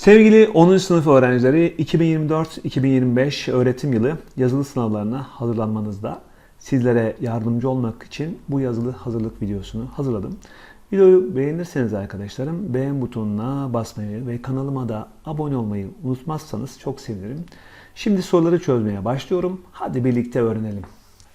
Sevgili 10. sınıf öğrencileri 2024-2025 öğretim yılı yazılı sınavlarına hazırlanmanızda sizlere yardımcı olmak için bu yazılı hazırlık videosunu hazırladım. Videoyu beğenirseniz arkadaşlarım beğen butonuna basmayı ve kanalıma da abone olmayı unutmazsanız çok sevinirim. Şimdi soruları çözmeye başlıyorum. Hadi birlikte öğrenelim.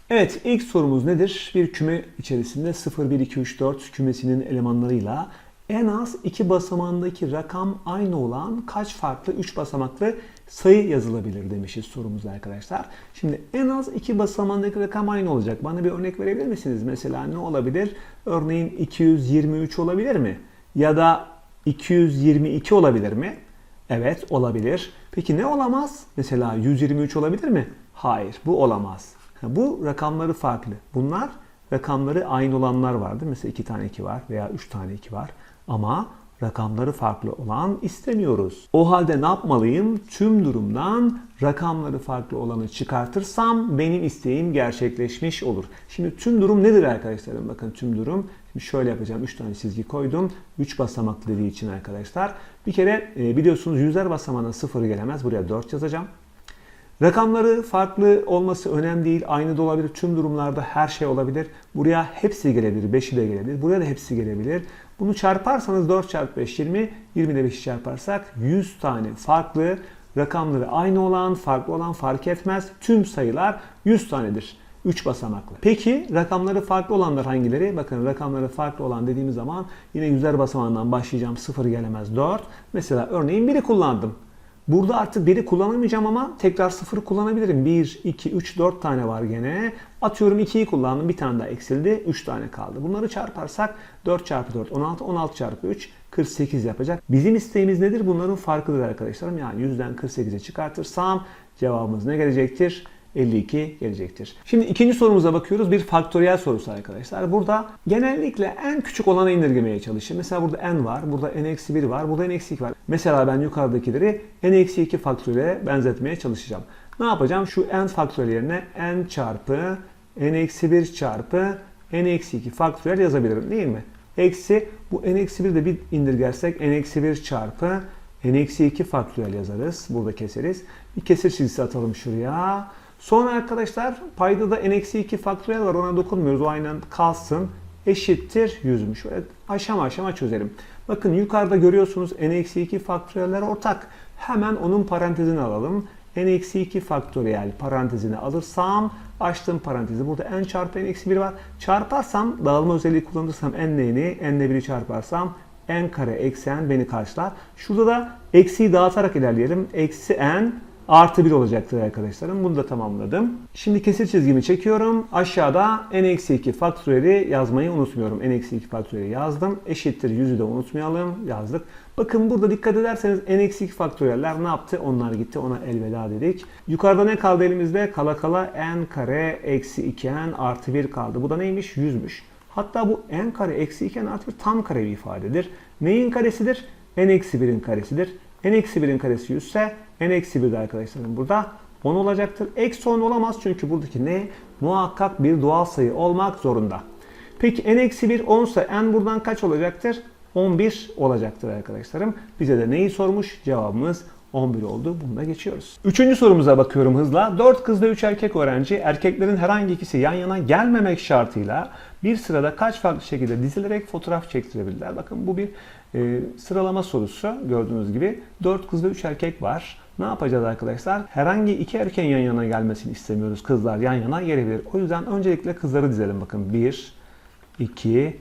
Evet ilk sorumuz nedir? Bir küme içerisinde 0, 1, 2, 3, 4 kümesinin elemanlarıyla en az iki basamağındaki rakam aynı olan kaç farklı 3 basamaklı sayı yazılabilir demişiz sorumuzda arkadaşlar. Şimdi en az iki basamağındaki rakam aynı olacak. Bana bir örnek verebilir misiniz? Mesela ne olabilir? Örneğin 223 olabilir mi? Ya da 222 olabilir mi? Evet olabilir. Peki ne olamaz? Mesela 123 olabilir mi? Hayır bu olamaz. Bu rakamları farklı. Bunlar rakamları aynı olanlar vardı. Mesela 2 tane 2 var veya 3 tane 2 var. Ama rakamları farklı olan istemiyoruz. O halde ne yapmalıyım? Tüm durumdan rakamları farklı olanı çıkartırsam benim isteğim gerçekleşmiş olur. Şimdi tüm durum nedir arkadaşlarım? Bakın tüm durum. Şimdi şöyle yapacağım. 3 tane çizgi koydum. 3 basamaklı dediği için arkadaşlar. Bir kere e, biliyorsunuz yüzler basamağına 0 gelemez. Buraya 4 yazacağım. Rakamları farklı olması önemli değil. Aynı da olabilir. Tüm durumlarda her şey olabilir. Buraya hepsi gelebilir. 5'i de gelebilir. Buraya da hepsi gelebilir. Bunu çarparsanız 4 çarpı 5 20. 20 ile 5'i çarparsak 100 tane farklı rakamları aynı olan, farklı olan fark etmez. Tüm sayılar 100 tanedir. 3 basamaklı. Peki rakamları farklı olanlar hangileri? Bakın rakamları farklı olan dediğimiz zaman yine yüzler basamağından başlayacağım. 0 gelemez 4. Mesela örneğin 1'i kullandım. Burada artık 1'i kullanamayacağım ama tekrar 0'ı kullanabilirim. 1, 2, 3, 4 tane var gene. Atıyorum 2'yi kullandım. Bir tane daha eksildi. 3 tane kaldı. Bunları çarparsak 4 çarpı 4 16, 16 çarpı 3 48 yapacak. Bizim isteğimiz nedir? Bunların farkıdır arkadaşlarım. Yani 100'den 48'e çıkartırsam cevabımız ne gelecektir? 52 gelecektir. Şimdi ikinci sorumuza bakıyoruz. Bir faktöriyel sorusu arkadaşlar. Burada genellikle en küçük olanı indirgemeye çalışın. Mesela burada n var, burada n-1 var, burada n-2 var. Mesela ben yukarıdakileri n-2 faktöriyele benzetmeye çalışacağım. Ne yapacağım? Şu n faktöriyel yerine n çarpı n-1 çarpı n-2 faktöriyel yazabilirim değil mi? Eksi bu n-1 de bir indirgersek n-1 çarpı n-2 faktöriyel yazarız. Burada keseriz. Bir kesir çizgisi atalım şuraya. Sonra arkadaşlar payda da n-2 faktöriyel var ona dokunmuyoruz. O aynen kalsın. Eşittir 100'müş. Şöyle aşama aşama çözelim. Bakın yukarıda görüyorsunuz n-2 faktöriyeller ortak. Hemen onun parantezini alalım. n-2 faktöriyel parantezini alırsam açtığım parantezi burada n çarpı n-1 var. Çarparsam dağılma özelliği kullanırsam n ile n'i n ile 1'i çarparsam n kare eksi n beni karşılar. Şurada da eksiyi dağıtarak ilerleyelim. Eksi n artı 1 olacaktır arkadaşlarım. Bunu da tamamladım. Şimdi kesir çizgimi çekiyorum. Aşağıda n-2 faktöriyeli yazmayı unutmuyorum. n-2 faktöriyeli yazdım. Eşittir 100'ü de unutmayalım. Yazdık. Bakın burada dikkat ederseniz n-2 faktöriyeller ne yaptı? Onlar gitti. Ona elveda dedik. Yukarıda ne kaldı elimizde? Kala kala n kare eksi 2n artı 1 kaldı. Bu da neymiş? 100'müş. Hatta bu n kare eksi 2n artı 1 tam kare bir ifadedir. Neyin karesidir? N eksi 1'in karesidir. n eksi 1'in karesi 100 ise n eksi 1 de arkadaşlarım burada 10 olacaktır. Eksi 10 olamaz çünkü buradaki ne? Muhakkak bir doğal sayı olmak zorunda. Peki n eksi 1 10 ise n buradan kaç olacaktır? 11 olacaktır arkadaşlarım. Bize de neyi sormuş? Cevabımız 11 oldu. Bunu da geçiyoruz. Üçüncü sorumuza bakıyorum hızla. 4 kız ve 3 erkek öğrenci erkeklerin herhangi ikisi yan yana gelmemek şartıyla bir sırada kaç farklı şekilde dizilerek fotoğraf çektirebilirler. Bakın bu bir e, sıralama sorusu gördüğünüz gibi. 4 kız ve 3 erkek var. Ne yapacağız arkadaşlar? Herhangi iki erkeğin yan yana gelmesini istemiyoruz. Kızlar yan yana gelebilir. O yüzden öncelikle kızları dizelim. Bakın 1, 2,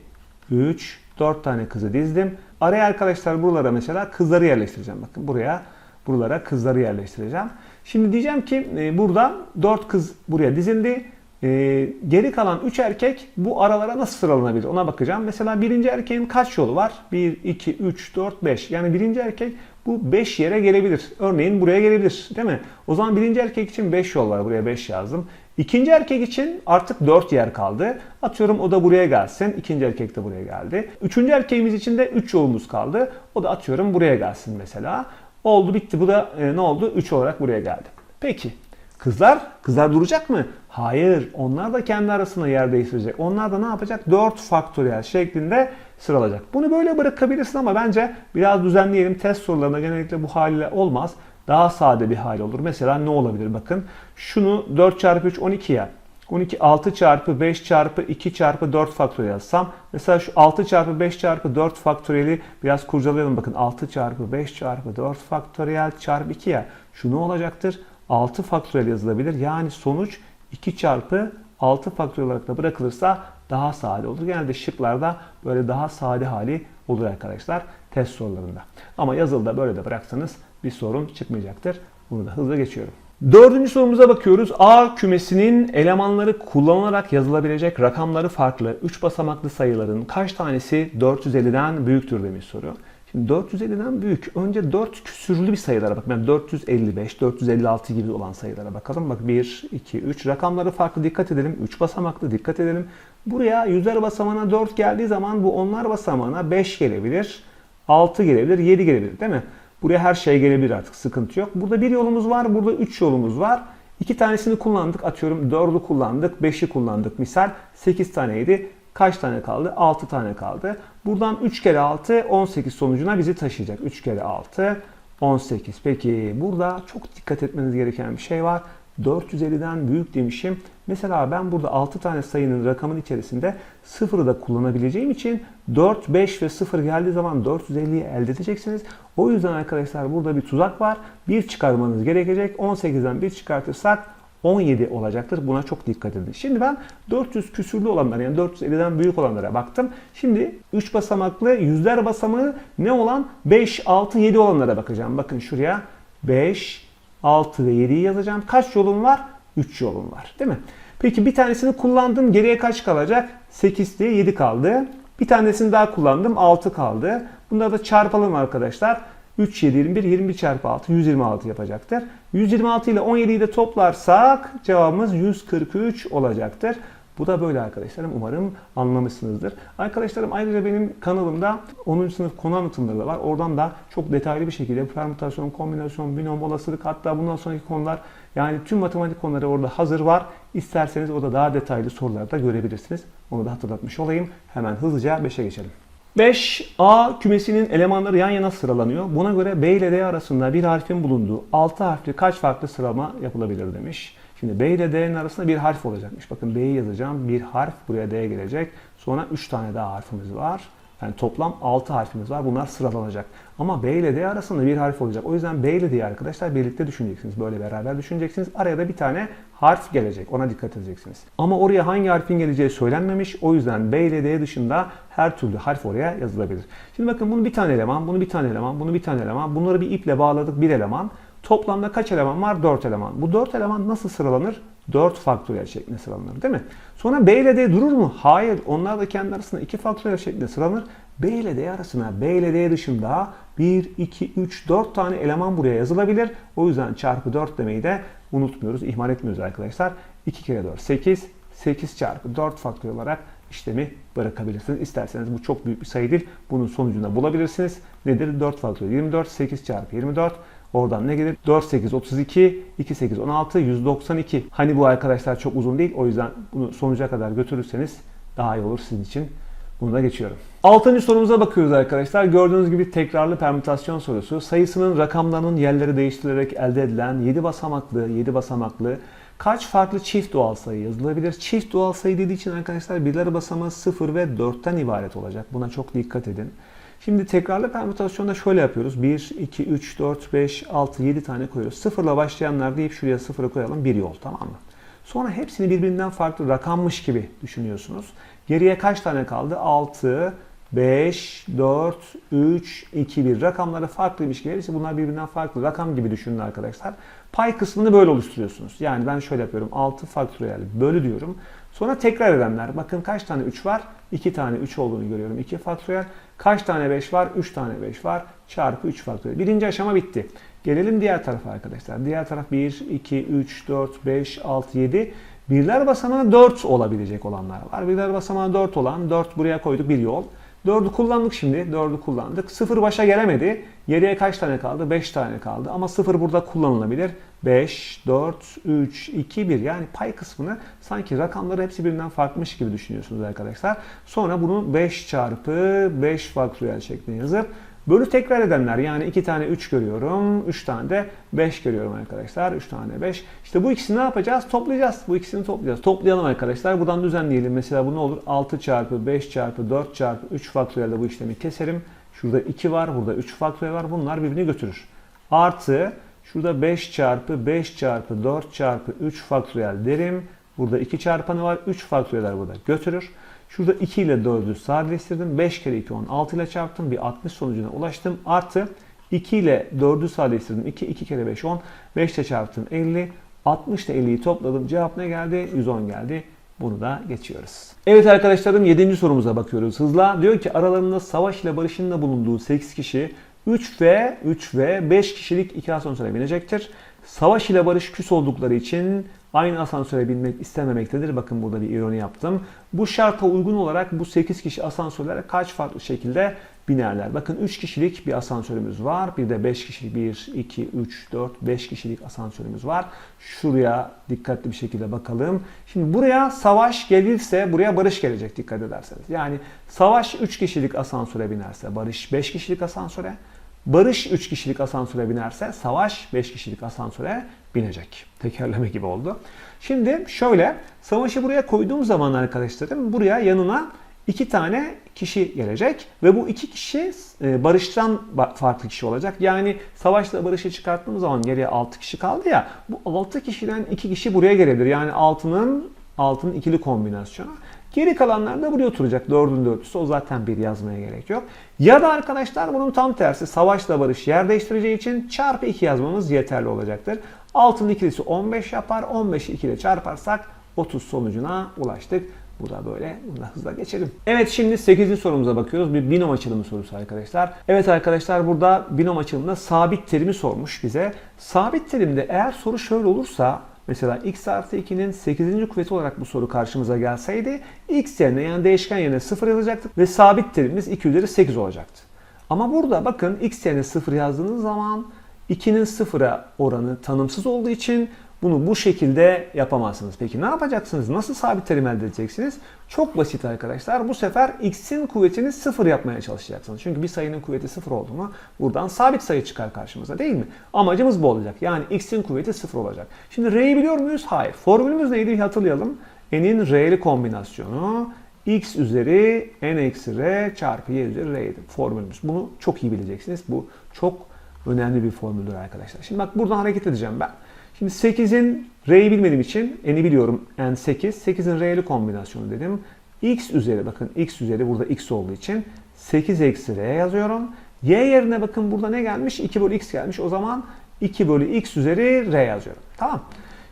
3, 4 tane kızı dizdim. Araya arkadaşlar buralara mesela kızları yerleştireceğim. Bakın buraya buralara kızları yerleştireceğim. Şimdi diyeceğim ki e, burada 4 kız buraya dizildi. E, geri kalan 3 erkek bu aralara nasıl sıralanabilir ona bakacağım. Mesela birinci erkeğin kaç yolu var? 1, 2, 3, 4, 5. Yani birinci erkek bu 5 yere gelebilir. Örneğin buraya gelebilir değil mi? O zaman birinci erkek için 5 yol var. Buraya 5 yazdım. İkinci erkek için artık 4 yer kaldı. Atıyorum o da buraya gelsin. İkinci erkek de buraya geldi. Üçüncü erkeğimiz için de 3 yolumuz kaldı. O da atıyorum buraya gelsin mesela. Oldu bitti. Bu da e, ne oldu? 3 olarak buraya geldi. Peki. Kızlar, kızlar duracak mı? Hayır. Onlar da kendi arasında yer değiştirecek. Onlar da ne yapacak? 4 faktöriyel şeklinde sıralayacak. Bunu böyle bırakabilirsin ama bence biraz düzenleyelim. Test sorularında genellikle bu haliyle olmaz. Daha sade bir hal olur. Mesela ne olabilir bakın. Şunu 4 çarpı 3 12 ya. 12 6 çarpı 5 çarpı 2 çarpı 4 faktöriyel yazsam. Mesela şu 6 çarpı 5 çarpı 4 faktöriyeli biraz kurcalayalım. Bakın 6 çarpı 5 çarpı 4 faktöriyel çarpı 2 ya. Şu ne olacaktır? 6 faktöriyel yazılabilir. Yani sonuç 2 çarpı 6 faktöriyel olarak da bırakılırsa daha sade olur. Genelde şıklarda böyle daha sade hali olur arkadaşlar test sorularında. Ama yazılıda böyle de bıraksanız bir sorun çıkmayacaktır. Bunu da hızlı geçiyorum. Dördüncü sorumuza bakıyoruz. A kümesinin elemanları kullanılarak yazılabilecek rakamları farklı 3 basamaklı sayıların kaç tanesi 450'den büyüktür demiş soru. Şimdi 450'den büyük. Önce 4 küsürlü bir sayılara bak. Yani 455, 456 gibi olan sayılara bakalım. Bak 1, 2, 3. Rakamları farklı dikkat edelim. 3 basamaklı dikkat edelim. Buraya yüzler basamağına 4 geldiği zaman bu onlar basamağına 5 gelebilir. 6 gelebilir, 7 gelebilir değil mi? Buraya her şey gelebilir artık sıkıntı yok. Burada bir yolumuz var, burada 3 yolumuz var. İki tanesini kullandık. Atıyorum 4'ü kullandık, 5'i kullandık misal. 8 taneydi. Kaç tane kaldı? 6 tane kaldı. Buradan 3 kere 6 18 sonucuna bizi taşıyacak. 3 kere 6 18. Peki burada çok dikkat etmeniz gereken bir şey var. 450'den büyük demişim. Mesela ben burada 6 tane sayının rakamın içerisinde 0'ı da kullanabileceğim için 4, 5 ve 0 geldiği zaman 450'yi elde edeceksiniz. O yüzden arkadaşlar burada bir tuzak var. 1 çıkarmanız gerekecek. 18'den 1 çıkartırsak 17 olacaktır. Buna çok dikkat edin. Şimdi ben 400 küsürlü olanlara yani 450'den büyük olanlara baktım. Şimdi 3 basamaklı yüzler basamağı ne olan 5, 6, 7 olanlara bakacağım. Bakın şuraya 5, 6 ve 7'yi yazacağım. Kaç yolum var? 3 yolum var. Değil mi? Peki bir tanesini kullandım. Geriye kaç kalacak? 8 diye 7 kaldı. Bir tanesini daha kullandım. 6 kaldı. Bunları da çarpalım arkadaşlar. 3, 7, 21, 21 çarpı 6, 126 yapacaktır. 126 ile 17'yi de toplarsak cevabımız 143 olacaktır. Bu da böyle arkadaşlarım. Umarım anlamışsınızdır. Arkadaşlarım ayrıca benim kanalımda 10. sınıf konu anlatımları da var. Oradan da çok detaylı bir şekilde permütasyon, kombinasyon, binom, olasılık hatta bundan sonraki konular yani tüm matematik konuları orada hazır var. İsterseniz orada daha detaylı sorular da görebilirsiniz. Onu da hatırlatmış olayım. Hemen hızlıca 5'e geçelim. 5. A kümesinin elemanları yan yana sıralanıyor. Buna göre B ile D arasında bir harfin bulunduğu 6 harfli kaç farklı sıralama yapılabilir demiş. Şimdi B ile D'nin arasında bir harf olacakmış. Bakın B'yi yazacağım. Bir harf buraya D gelecek. Sonra 3 tane daha harfimiz var. Yani toplam 6 harfimiz var. Bunlar sıralanacak. Ama B ile D arasında bir harf olacak. O yüzden B ile D'yi arkadaşlar birlikte düşüneceksiniz. Böyle beraber düşüneceksiniz. Araya da bir tane harf gelecek. Ona dikkat edeceksiniz. Ama oraya hangi harfin geleceği söylenmemiş. O yüzden B ile D dışında her türlü harf oraya yazılabilir. Şimdi bakın bunu bir tane eleman, bunu bir tane eleman, bunu bir tane eleman. Bunları bir iple bağladık bir eleman. Toplamda kaç eleman var? 4 eleman. Bu 4 eleman nasıl sıralanır? 4 faktöriyel şeklinde sıralanır değil mi? Sonra B ile D durur mu? Hayır. Onlar da kendi arasında 2 faktöriyel şeklinde sıralanır. B ile D arasına B ile D dışında 1, 2, 3, 4 tane eleman buraya yazılabilir. O yüzden çarpı 4 demeyi de unutmuyoruz, ihmal etmiyoruz arkadaşlar. 2 kere 4, 8. 8 çarpı 4 faktöriyel olarak işlemi bırakabilirsiniz. İsterseniz bu çok büyük bir sayı değil. Bunun sonucunda bulabilirsiniz. Nedir? 4 faktöriyel 24, 8 çarpı 24. Oradan ne gelir? 4, 8, 32, 2, 8, 16, 192. Hani bu arkadaşlar çok uzun değil. O yüzden bunu sonuca kadar götürürseniz daha iyi olur sizin için. Bunu da geçiyorum. Altıncı sorumuza bakıyoruz arkadaşlar. Gördüğünüz gibi tekrarlı permütasyon sorusu. Sayısının rakamlarının yerleri değiştirilerek elde edilen 7 basamaklı, 7 basamaklı kaç farklı çift doğal sayı yazılabilir? Çift doğal sayı dediği için arkadaşlar birler basamağı 0 ve 4'ten ibaret olacak. Buna çok dikkat edin. Şimdi tekrarlı permütasyonda şöyle yapıyoruz. 1, 2, 3, 4, 5, 6, 7 tane koyuyoruz. Sıfırla başlayanlar deyip şuraya sıfırı koyalım. Bir yol tamam mı? Sonra hepsini birbirinden farklı rakammış gibi düşünüyorsunuz. Geriye kaç tane kaldı? 6, 5, 4, 3, 2, 1. Rakamları farklıymış gibi. Hepsi bunlar birbirinden farklı. Rakam gibi düşünün arkadaşlar. Pay kısmını böyle oluşturuyorsunuz. Yani ben şöyle yapıyorum. 6 faktöriyel bölü diyorum. Sonra tekrar edenler. Bakın kaç tane 3 var? 2 tane 3 olduğunu görüyorum. 2 faktöriyel. Kaç tane 5 var? 3 tane 5 var. Çarpı 3 faktöriyel. Birinci aşama bitti. Gelelim diğer tarafa arkadaşlar. Diğer taraf 1, 2, 3, 4, 5, 6, 7. Birler basamağı 4 olabilecek olanlar var. Birler basamağı 4 olan 4 buraya koyduk bir yol. 4'ü kullandık şimdi. 4'ü kullandık. 0 başa gelemedi. Geriye kaç tane kaldı? 5 tane kaldı. Ama 0 burada kullanılabilir. 5, 4, 3, 2, 1 yani pay kısmını sanki rakamları hepsi birbirinden farkmış gibi düşünüyorsunuz arkadaşlar. Sonra bunu 5 çarpı 5 faktöriyel şeklinde yazıp Bölü tekrar edenler yani 2 tane 3 görüyorum, 3 tane de 5 görüyorum arkadaşlar. 3 tane 5. İşte bu ikisini ne yapacağız? Toplayacağız. Bu ikisini toplayacağız. Toplayalım arkadaşlar. Buradan düzenleyelim. Mesela bu ne olur? 6 çarpı 5 çarpı 4 çarpı 3 faktöriyelde bu işlemi keserim. Şurada 2 var, burada 3 faktöriyel var. Bunlar birbirini götürür. Artı şurada 5 çarpı 5 çarpı 4 çarpı 3 faktöriyel derim. Burada 2 çarpanı var. 3 faktöriyeller burada götürür. Şurada 2 ile 4'ü sadeleştirdim. 5 kere 2 10 6 ile çarptım. Bir 60 sonucuna ulaştım. Artı 2 ile 4'ü sadeleştirdim. 2 2 kere 5 10. 5 ile çarptım 50. 60 ile 50'yi topladım. Cevap ne geldi? 110 geldi. Bunu da geçiyoruz. Evet arkadaşlarım 7. sorumuza bakıyoruz hızla. Diyor ki aralarında savaş ile barışın da bulunduğu 8 kişi 3 ve 3 ve 5 kişilik iki asansöre binecektir. Savaş ile barış küs oldukları için aynı asansöre binmek istememektedir. Bakın burada bir ironi yaptım. Bu şarta uygun olarak bu 8 kişi asansörlere kaç farklı şekilde binerler? Bakın 3 kişilik bir asansörümüz var. Bir de 5 kişilik 1, 2, 3, 4, 5 kişilik asansörümüz var. Şuraya dikkatli bir şekilde bakalım. Şimdi buraya savaş gelirse buraya barış gelecek dikkat ederseniz. Yani savaş 3 kişilik asansöre binerse barış 5 kişilik asansöre. Barış 3 kişilik asansöre binerse Savaş 5 kişilik asansöre binecek. Tekerleme gibi oldu. Şimdi şöyle Savaş'ı buraya koyduğum zaman arkadaşlarım buraya yanına iki tane kişi gelecek ve bu iki kişi e, Barış'tan farklı kişi olacak. Yani Savaş'la Barış'ı çıkarttığım zaman geriye 6 kişi kaldı ya bu 6 kişiden 2 kişi buraya gelebilir. Yani altının altının ikili kombinasyonu. Geri kalanlar da buraya oturacak. Dördün dörtlüsü o zaten bir yazmaya gerek yok. Ya da arkadaşlar bunun tam tersi savaşla barış yer değiştireceği için çarpı 2 yazmamız yeterli olacaktır. Altın ikilisi 15 yapar. 15'i 2 ile çarparsak 30 sonucuna ulaştık. Bu da böyle. Bunu da hızla geçelim. Evet şimdi 8. sorumuza bakıyoruz. Bir binom açılımı sorusu arkadaşlar. Evet arkadaşlar burada binom açılımında sabit terimi sormuş bize. Sabit terimde eğer soru şöyle olursa Mesela x artı 2'nin 8. kuvveti olarak bu soru karşımıza gelseydi x yerine yani değişken yerine 0 yazacaktık ve sabit terimimiz 2 üzeri 8 olacaktı. Ama burada bakın x yerine 0 yazdığınız zaman 2'nin 0'a oranı tanımsız olduğu için bunu bu şekilde yapamazsınız. Peki ne yapacaksınız? Nasıl sabit terim elde edeceksiniz? Çok basit arkadaşlar. Bu sefer x'in kuvvetini sıfır yapmaya çalışacaksınız. Çünkü bir sayının kuvveti sıfır oldu buradan sabit sayı çıkar karşımıza değil mi? Amacımız bu olacak. Yani x'in kuvveti sıfır olacak. Şimdi r'yi biliyor muyuz? Hayır. Formülümüz neydi? Hatırlayalım. n'in r'li kombinasyonu x üzeri n eksi r çarpı y üzeri r'ydi. Formülümüz. Bunu çok iyi bileceksiniz. Bu çok önemli bir formüldür arkadaşlar. Şimdi bak buradan hareket edeceğim ben. Şimdi 8'in R'yi bilmediğim için N'i biliyorum N 8. 8'in R'li kombinasyonu dedim. X üzeri bakın X üzeri burada X olduğu için 8 eksi R yazıyorum. Y yerine bakın burada ne gelmiş? 2 bölü X gelmiş. O zaman 2 bölü X üzeri R yazıyorum. Tamam.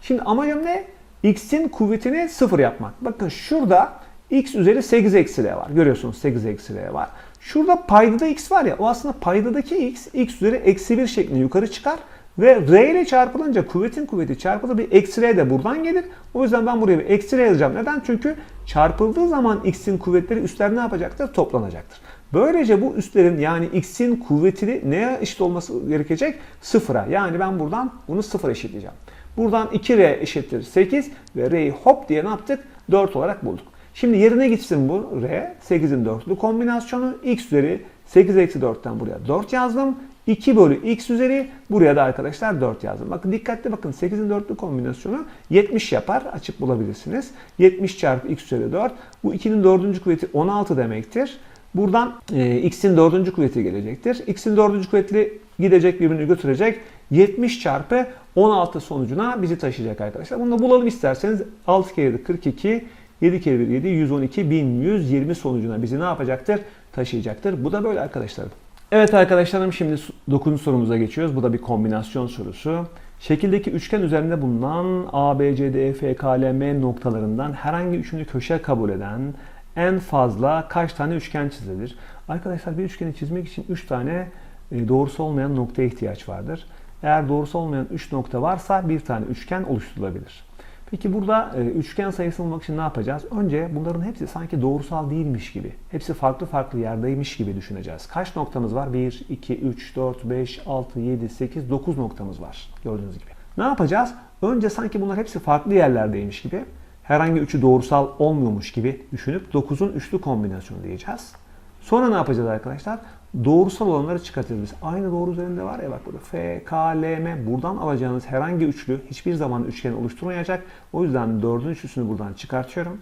Şimdi amacım ne? X'in kuvvetini 0 yapmak. Bakın şurada X üzeri 8 eksi R var. Görüyorsunuz 8 eksi R var. Şurada paydada X var ya o aslında paydadaki X, X üzeri eksi 1 şeklinde yukarı çıkar. Ve R ile çarpılınca kuvvetin kuvveti çarpılır bir eksi R de buradan gelir. O yüzden ben buraya bir eksi R yazacağım. Neden? Çünkü çarpıldığı zaman X'in kuvvetleri üstler ne yapacaktır? Toplanacaktır. Böylece bu üstlerin yani X'in kuvvetini neye eşit olması gerekecek? Sıfıra. Yani ben buradan bunu sıfır eşitleyeceğim. Buradan 2R eşittir 8 ve R'yi hop diye ne yaptık? 4 olarak bulduk. Şimdi yerine gitsin bu R. 8'in dörtlü kombinasyonu. X üzeri 8 eksi 4'ten buraya 4 yazdım. 2 bölü x üzeri buraya da arkadaşlar 4 yazdım. Bakın dikkatli bakın 8'in dörtlü kombinasyonu 70 yapar. Açıp bulabilirsiniz. 70 çarpı x üzeri 4. Bu 2'nin dördüncü kuvveti 16 demektir. Buradan e, x'in dördüncü kuvveti gelecektir. x'in dördüncü kuvvetli gidecek birbirini götürecek. 70 çarpı 16 sonucuna bizi taşıyacak arkadaşlar. Bunu da bulalım isterseniz. 6 kere 7 42, 7 kere 1 7, 112, 1120 sonucuna bizi ne yapacaktır? Taşıyacaktır. Bu da böyle arkadaşlar. Evet arkadaşlarım şimdi 9. sorumuza geçiyoruz. Bu da bir kombinasyon sorusu. Şekildeki üçgen üzerinde bulunan A, B, C, D, E, F, K, L, M noktalarından herhangi üçünü köşe kabul eden en fazla kaç tane üçgen çizilir? Arkadaşlar bir üçgeni çizmek için 3 tane e, doğrusu olmayan noktaya ihtiyaç vardır. Eğer doğrusu olmayan 3 nokta varsa bir tane üçgen oluşturulabilir. Peki burada e, üçgen sayısını bulmak için ne yapacağız? Önce bunların hepsi sanki doğrusal değilmiş gibi, hepsi farklı farklı yerdeymiş gibi düşüneceğiz. Kaç noktamız var? 1, 2, 3, 4, 5, 6, 7, 8, 9 noktamız var gördüğünüz gibi. Ne yapacağız? Önce sanki bunlar hepsi farklı yerlerdeymiş gibi, herhangi üçü doğrusal olmuyormuş gibi düşünüp 9'un üçlü kombinasyonu diyeceğiz. Sonra ne yapacağız arkadaşlar? Doğrusal olanları çıkartacağız. biz. Aynı doğru üzerinde var ya bak burada F, K, L, M. Buradan alacağınız herhangi üçlü hiçbir zaman üçgen oluşturmayacak. O yüzden dördün üçlüsünü buradan çıkartıyorum.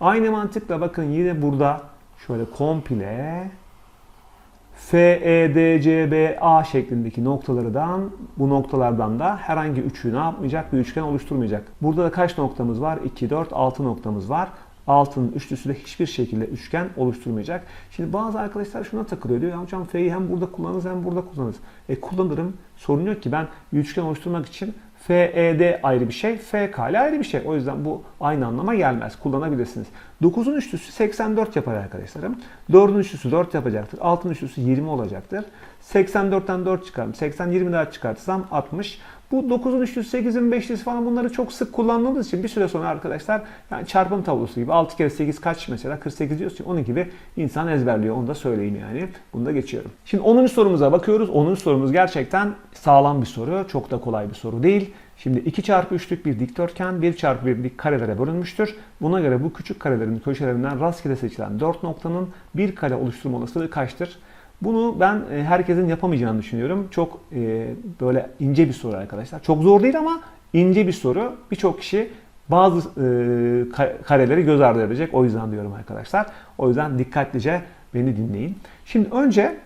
Aynı mantıkla bakın yine burada şöyle komple F, E, D, C, B, A şeklindeki noktalardan bu noktalardan da herhangi üçü ne yapmayacak? Bir üçgen oluşturmayacak. Burada da kaç noktamız var? 2, 4, 6 noktamız var. Altının üçlüsü de hiçbir şekilde üçgen oluşturmayacak. Şimdi bazı arkadaşlar şuna takılıyor diyor. Ya hocam F'yi hem burada kullanırız hem burada kullanırız. E kullanırım. Sorun yok ki ben üçgen oluşturmak için FED ayrı bir şey, FKL ayrı bir şey. O yüzden bu aynı anlama gelmez. Kullanabilirsiniz. 9'un üçlüsü 84 yapar arkadaşlarım. 4'ün üçlüsü 4 yapacaktır. 6'ın üçlüsü 20 olacaktır. 84'ten 4 çıkarım. 80 20 daha çıkartırsam 60. Bu 9'un üçlüsü, 8'in beşlisi falan bunları çok sık kullandığımız için bir süre sonra arkadaşlar yani çarpım tablosu gibi 6 kere 8 kaç mesela 48 diyorsun onun gibi insan ezberliyor onu da söyleyeyim yani. Bunu da geçiyorum. Şimdi 10. sorumuza bakıyoruz. 10. sorumuz gerçekten sağlam bir soru. Çok da kolay bir soru değil. Şimdi 2 çarpı 3'lük bir dikdörtgen 1 çarpı 1'lik karelere bölünmüştür. Buna göre bu küçük karelerin köşelerinden rastgele seçilen 4 noktanın bir kare oluşturma olasılığı kaçtır? Bunu ben e, herkesin yapamayacağını düşünüyorum. Çok e, böyle ince bir soru arkadaşlar. Çok zor değil ama ince bir soru. Birçok kişi bazı e, ka- kareleri göz ardı edecek. O yüzden diyorum arkadaşlar. O yüzden dikkatlice beni dinleyin. Şimdi önce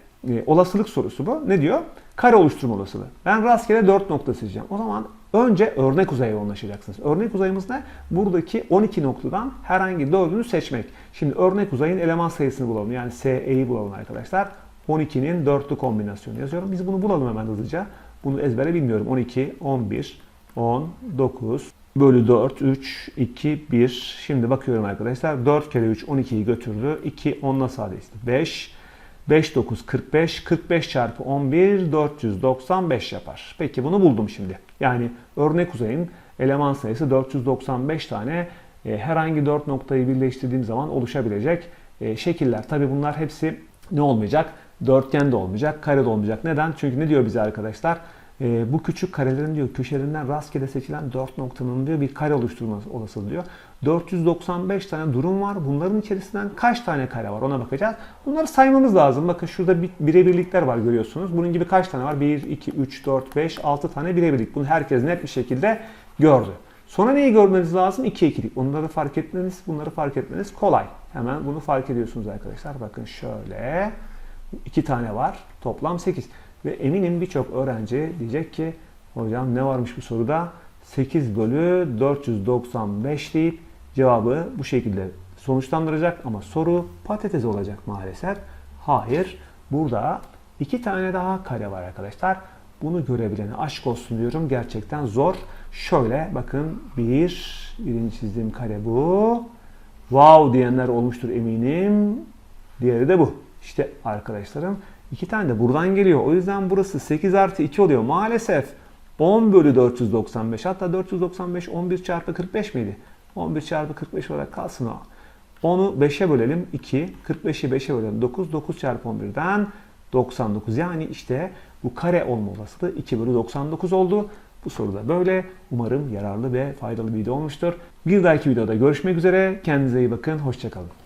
olasılık sorusu bu. Ne diyor? Kare oluşturma olasılığı. Ben rastgele 4 nokta seçeceğim. O zaman önce örnek uzaya yoğunlaşacaksınız. Örnek uzayımız ne? Buradaki 12 noktadan herhangi 4'ünü seçmek. Şimdi örnek uzayın eleman sayısını bulalım. Yani SE'yi bulalım arkadaşlar. 12'nin dörtlü kombinasyonu yazıyorum. Biz bunu bulalım hemen hızlıca. Bunu ezbere bilmiyorum. 12, 11, 10, 9 bölü 4, 3, 2, 1. Şimdi bakıyorum arkadaşlar. 4 kere 3 12'yi götürdü. 2 10'la sadeleşti. 5, 5, 9, 45. 45 çarpı 11, 495 yapar. Peki bunu buldum şimdi. Yani örnek uzayın eleman sayısı 495 tane e, herhangi 4 noktayı birleştirdiğim zaman oluşabilecek e, şekiller. Tabi bunlar hepsi ne olmayacak? Dörtgen de olmayacak, kare de olmayacak. Neden? Çünkü ne diyor bize arkadaşlar? E, bu küçük karelerin diyor köşelerinden rastgele seçilen 4 noktanın diyor bir kare oluşturması olasılığı diyor. 495 tane durum var. Bunların içerisinden kaç tane kare var ona bakacağız. Bunları saymamız lazım. Bakın şurada bir, birebirlikler var görüyorsunuz. Bunun gibi kaç tane var? 1, 2, 3, 4, 5, 6 tane birebirlik. Bunu herkes net bir şekilde gördü. Sonra neyi görmeniz lazım? 2 ikilik. Onları fark etmeniz, bunları fark etmeniz kolay. Hemen bunu fark ediyorsunuz arkadaşlar. Bakın şöyle. 2 tane var. Toplam 8. Ve eminim birçok öğrenci diyecek ki hocam ne varmış bu soruda? 8 bölü 495 deyip cevabı bu şekilde sonuçlandıracak ama soru patates olacak maalesef. Hayır. Burada iki tane daha kare var arkadaşlar. Bunu görebilene aşk olsun diyorum. Gerçekten zor. Şöyle bakın bir, birinci çizdiğim kare bu. Wow diyenler olmuştur eminim. Diğeri de bu. İşte arkadaşlarım iki tane de buradan geliyor. O yüzden burası 8 artı 2 oluyor. Maalesef 10 bölü 495 hatta 495 11 çarpı 45 miydi? 11 çarpı 45 olarak kalsın o. Onu 5'e bölelim 2. 45'i 5'e bölelim 9. 9 çarpı 11'den 99. Yani işte bu kare olma olasılığı 2 bölü 99 oldu. Bu soruda böyle. Umarım yararlı ve faydalı bir video olmuştur. Bir dahaki videoda görüşmek üzere. Kendinize iyi bakın. Hoşçakalın.